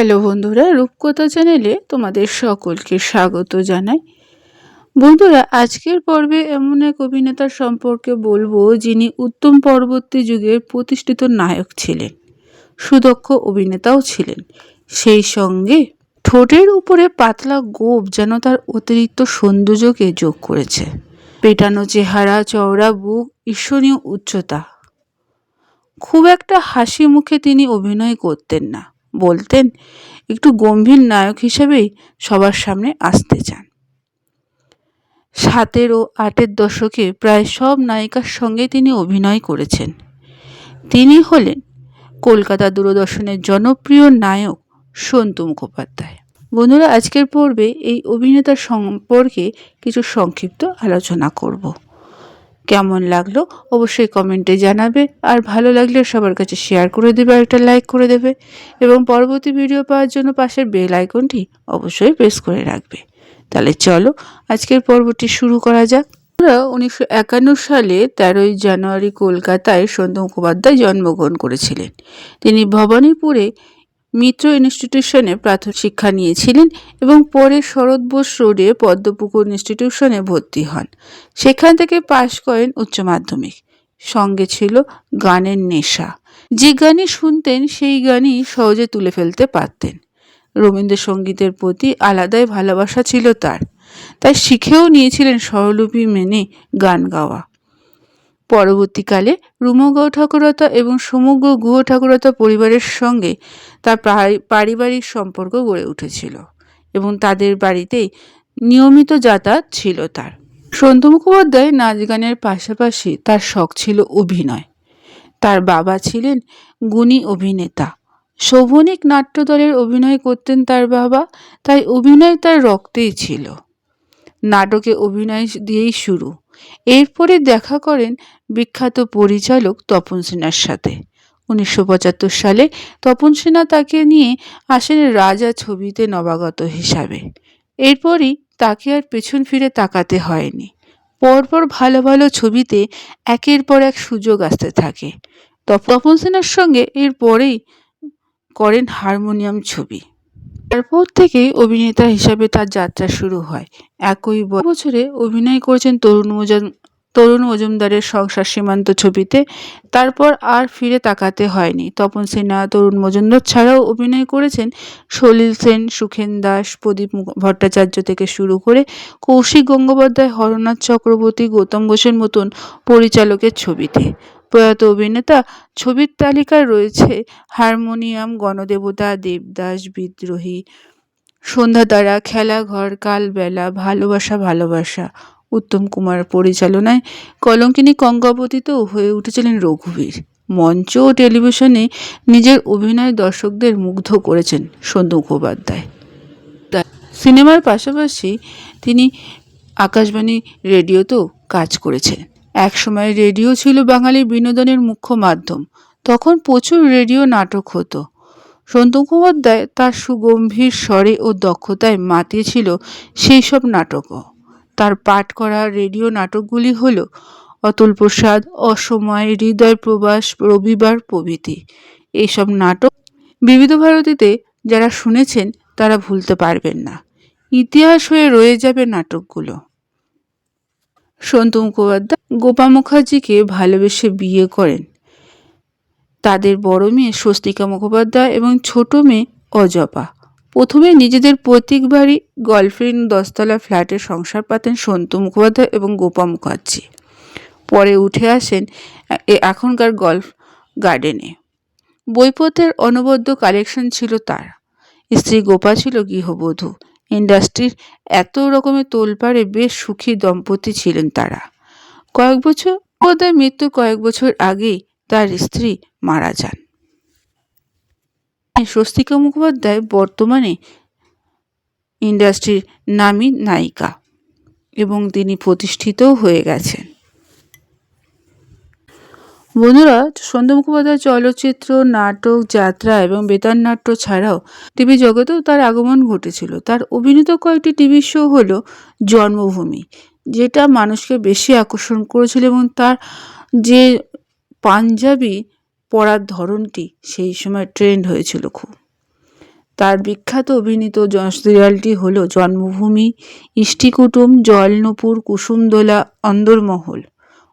Hello বন্ধুরা, রূপকথা চ্যানেলে তোমাদের সকলকে স্বাগত জানাই। বন্ধুরা, আজকের পর্বে এমন এক অভিনেতার সম্পর্কে বলব যিনি উত্তম পরবর্তী যুগের প্রতিষ্ঠিত নায়ক ছিলেন, সুদক্ষ অভিনেতাও ছিলেন। সেই সঙ্গে ঠোঁটের উপরে পাতলা গোপ যেন তার অতিরিক্ত সৌন্দর্যকে যোগ করেছে। পেটানো চেহারা, চওড়া বুক, ঈর্ষণীয় উচ্চতা। খুব একটা হাসি মুখে তিনি অভিনয় করতেন না। বলতেন, একটু গম্ভীর নায়ক হিসেবেই সবার সামনে আসতে চান। সাতের ও আটের দশকে প্রায় সব নায়িকার সঙ্গে তিনি অভিনয় করেছেন। তিনি হলেন কলকাতা দূরদর্শনের জনপ্রিয় নায়ক সন্তু মুখোপাধ্যায়। বন্ধুরা, আজকের পর্বে এই অভিনেতার সম্পর্কে কিছু সংক্ষিপ্ত আলোচনা করব। কেমন লাগল অবশ্যই কমেন্টে জানাবে। আর ভালো লাগলে সবার কাছে শেয়ার করে দেবে আর একটা লাইক করে দেবে। এবং পরবর্তী ভিডিও পাওয়ার জন্য পাশের বেল আইকনটি অবশ্যই প্রেস করে রাখবে। তাহলে চলো আজকের পর্বটি শুরু করা যাক। উনিশশো একান্ন সালে তেরোই জানুয়ারি কলকাতায় সন্তু মুখোপাধ্যায় জন্মগ্রহণ করেছিলেন। তিনি ভবানীপুরে মিত্র ইনস্টিটিউশনে প্রাথমিক শিক্ষা নিয়েছিলেন এবং পরে শরৎ বোস রোডে পদ্মপুকুর ইনস্টিটিউশনে ভর্তি হন। সেখান থেকে পাশ করেন উচ্চ মাধ্যমিক। সঙ্গে ছিল গানের নেশা। যে গানই শুনতেন, সেই গানই সহজে তুলে ফেলতে পারতেন। রবীন্দ্রসঙ্গীতের প্রতি আলাদাই ভালোবাসা ছিল তার। তাই শিখেও নিয়েছিলেন স্বরলিপি মেনে গান গাওয়া। পরবর্তীকালে রুমগাঁও ঠাকুরতা এবং সমগ্র গুহ ঠাকুরতা পরিবারের সঙ্গে তার পারিবারিক সম্পর্ক গড়ে উঠেছিল এবং তাদের বাড়িতেই নিয়মিত যাতায়াত ছিল তার। সন্তু মুখোপাধ্যায় নাচ গানের পাশাপাশি তার শখ ছিল অভিনয়। তার বাবা ছিলেন গুণী অভিনেতা। শোভনিক নাট্যদলের অভিনয় করতেন তার বাবা, তাই অভিনয় তার রক্তেই ছিল। নাটকে অভিনয় দিয়েই শুরু। এরপরে দেখা করেন বিখ্যাত পরিচালক তপন সিনহার সাথে। উনিশশো পঁচাত্তর সালে তপন সিনহা তাকে নিয়ে আসেন রাজা ছবিতে নবাগত হিসাবে। এরপরই তাকে আর পেছন ফিরে তাকাতে হয়নি। পরপর ভালো ভালো ছবিতে একের পর এক সুযোগ আসতে থাকে। তপন সিনহার সঙ্গে এরপরেই করেন হারমোনিয়াম ছবি। তারপর থেকেই অভিনেতা হিসাবে তার যাত্রা শুরু হয়। একই বছরে অভিনয় করেছেন তরুণ তরুণ মজুমদারের সংসার সীমান্ত ছবিতে তারপর আর ফিরে তাকাতে হয়নি। তপন সিনহা, তরুণ মজুমদার ছাড়াও অভিনয় করেছেন সলিল সেন, সুখেন দাস, প্রদীপ ভট্টাচার্য থেকে শুরু করে কৌশিক গঙ্গোপাধ্যায়, হরনাথ চক্রবর্তী, গৌতম ঘোষের মতন পরিচালকের ছবিতে। প্রয়াত অভিনেতা, ছবির তালিকায় রয়েছে হারমোনিয়াম, গণদেবতা, দেবদাস, বিদ্রোহী সন্ধ্যাতারা খেলাঘর, কালবেলা, ভালোবাসা ভালোবাসা। উত্তম কুমার পরিচালনায় কলঙ্কিনী কঙ্কাবতীতেও হয়ে উঠেছিলেন রঘুবীর। মঞ্চ ও টেলিভিশনে নিজের অভিনয় দর্শকদের মুগ্ধ করেছেন সন্তু মুখোপাধ্যায়। সিনেমার পাশাপাশি তিনি আকাশবাণী রেডিওতেও কাজ করেছেন। একসময় রেডিও ছিল বাঙালির বিনোদনের মুখ্য মাধ্যম। তখন প্রচুর রেডিও নাটক হতো। সন্তু মুখোপাধ্যায় তার সুগম্ভীর স্বরে ও দক্ষতায় মাতিয়েছিল সেই সব নাটকও। তার পাঠ করা রেডিও নাটকগুলি হল অতুল প্রসাদ, অসময়, হৃদয় প্রবাস রবিবার প্রভৃতি। এইসব নাটক বিবিধ ভারতীতে যারা শুনেছেন তারা ভুলতে পারবেন না। ইতিহাস হয়ে রয়ে যাবে নাটকগুলো। সন্তু মুখোপাধ্যায় গোপা মুখার্জিকে ভালোবেসে বিয়ে করেন। তাদের বড় মেয়ে স্বস্তিকা মুখোপাধ্যায় এবং ছোট মেয়ে অজপা। প্রথমে নিজেদের প্রতীক বাড়ি গার্লফ্রেন্ড দশতলা ফ্ল্যাটে সংসার পাতেন সন্তু মুখোপাধ্যায় এবং গোপা মুখার্জি। পরে উঠে আসেন এখনকার গল্ফ গার্ডেনে। বইপত্রের অনবদ্য কালেকশন ছিল তার। স্ত্রী গোপা ছিল গৃহবধূ। ইন্ডাস্ট্রির এত রকমের তোলপাড়ে বেশ সুখী দম্পতি ছিলেন তারা। কয়েক বছর বোধহয় মৃত্যু কয়েক বছর আগেই তার স্ত্রী মারা যান। স্বস্তিকা মুখোপাধ্যায় বর্তমানে ইন্ডাস্ট্রির নামী নায়িকা এবং তিনি প্রতিষ্ঠিতও হয়ে গেছেন। বন্ধুরা, সন্ধ্যা মুখোপাধ্যায় চলচ্চিত্র, নাটক, যাত্রা এবং বেতার নাট্য ছাড়াও টিভি জগতেও তার আগমন ঘটেছিল। তার অভিনীত কয়েকটি টিভি শো হলো জন্মভূমি, যেটা মানুষকে বেশি আকর্ষণ করেছিল এবং তার যে পাঞ্জাবি পড়ার ধরনটি সেই সময় ট্রেন্ড হয়েছিল খুব। তার বিখ্যাত অভিনীত সিরিয়ালটি হল জন্মভূমি, ইষ্টিকুটুম, জলনপুর, কুসুমদোলা, অন্দরমহল,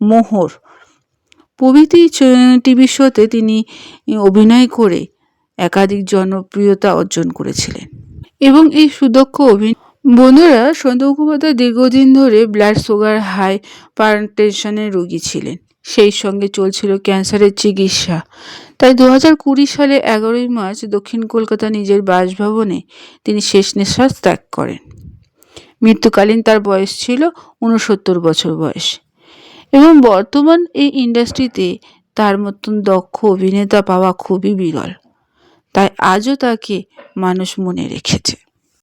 মোহর। প্রভৃতি টিভি শোতে তিনি অভিনয় করে একাধিক জনপ্রিয়তা অর্জন করেছিলেন। এবং এই সুদক্ষ অভিনয় বন্ধুরা সন্ত মুখোপাধ্যায় দীর্ঘদিন ধরে ব্লাড সুগার হাই পারটেনশনের রোগী ছিলেন। সেই সঙ্গে চলছিল ক্যান্সারের চিকিৎসা। তাই দু হাজার কুড়ি সালে এগারোই মার্চ দক্ষিণ কলকাতা নিজের বাসভবনে তিনি শেষ নিঃশ্বাস ত্যাগ করেন। মৃত্যুকালীন তার বয়স ছিল ঊনসত্তর বছর বয়স। এবং বর্তমান এই ইন্ডাস্ট্রিতে তার মতন দক্ষ অভিনেতা পাওয়া খুবই বিরল। তাই আজও তাকে মানুষ মনে রেখেছে।